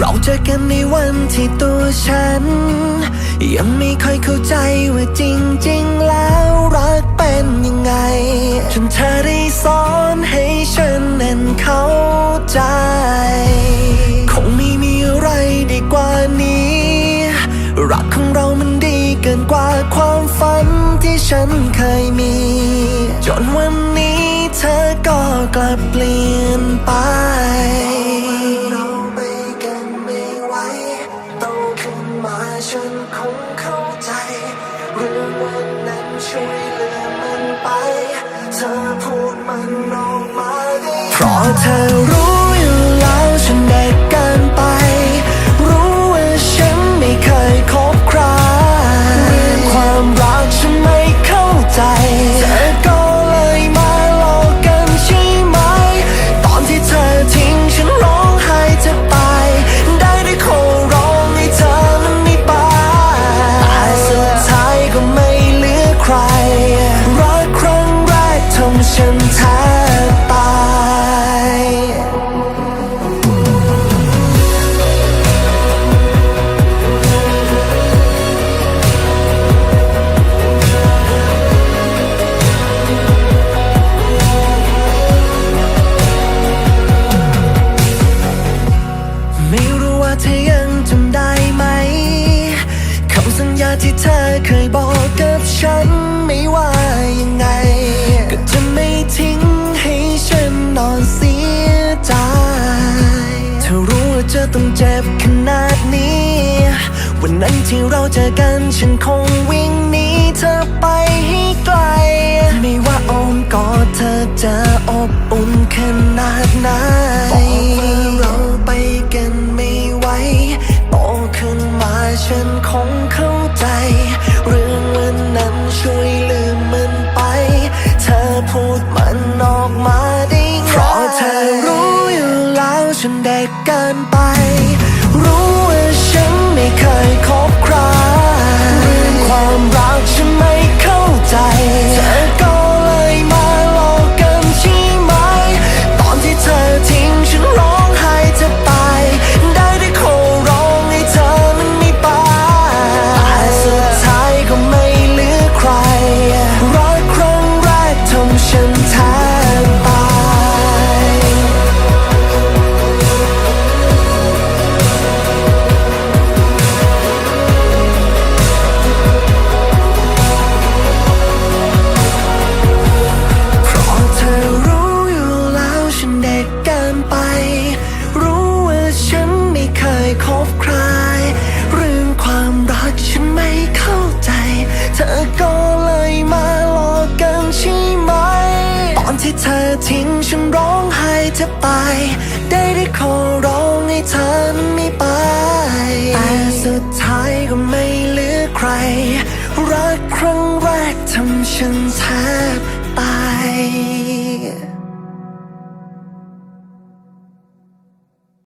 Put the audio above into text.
เราเจอกันในวันที่ตัวฉัน ยังไม่ค่อยเข้าใจว่าจริง ๆ แล้วรักเป็นยังไง จนเธอได้สอนให้ฉันนั้นเข้าใจ คงไม่มีอะไรดีกว่านี้ รักของเรามันดีเกินกว่าความฝันที่ฉันเคยมี จนวันนี้เธอก็กลับเปลี่ยนไป ฉันคงเข้าใจเรื่องวันนั้นช่วยเหลือมันไป เธอพูดมันออกมาได้เพราะเธอรู้ เธอเคยบอกกับฉันไม่ว่ายังไง ก็จะไม่ทิ้งให้ฉันนอนเสียใจเธอรู้ว่าจะต้องเจ็บขนาดนี้ วันนั้นที่เราเจอกันฉันคงวิ่งหนีเธอไปให้ไกล ไม่ว่าอ้อมกอดเธอจะอบอุ่นขนาด ฉันเด็กเกินไป รู้ว่าฉันไม่เคยคบ เธอก็เลยมาหลอกกันใช่ไหม ตอนที่เธอทิ้งฉันร้องไห้เธอไป ได้ได้ขอร้องให้เธอไม่ไป แต่สุดท้ายก็ไม่เหลือใคร รักครั้งแรกทำฉันแทบตาย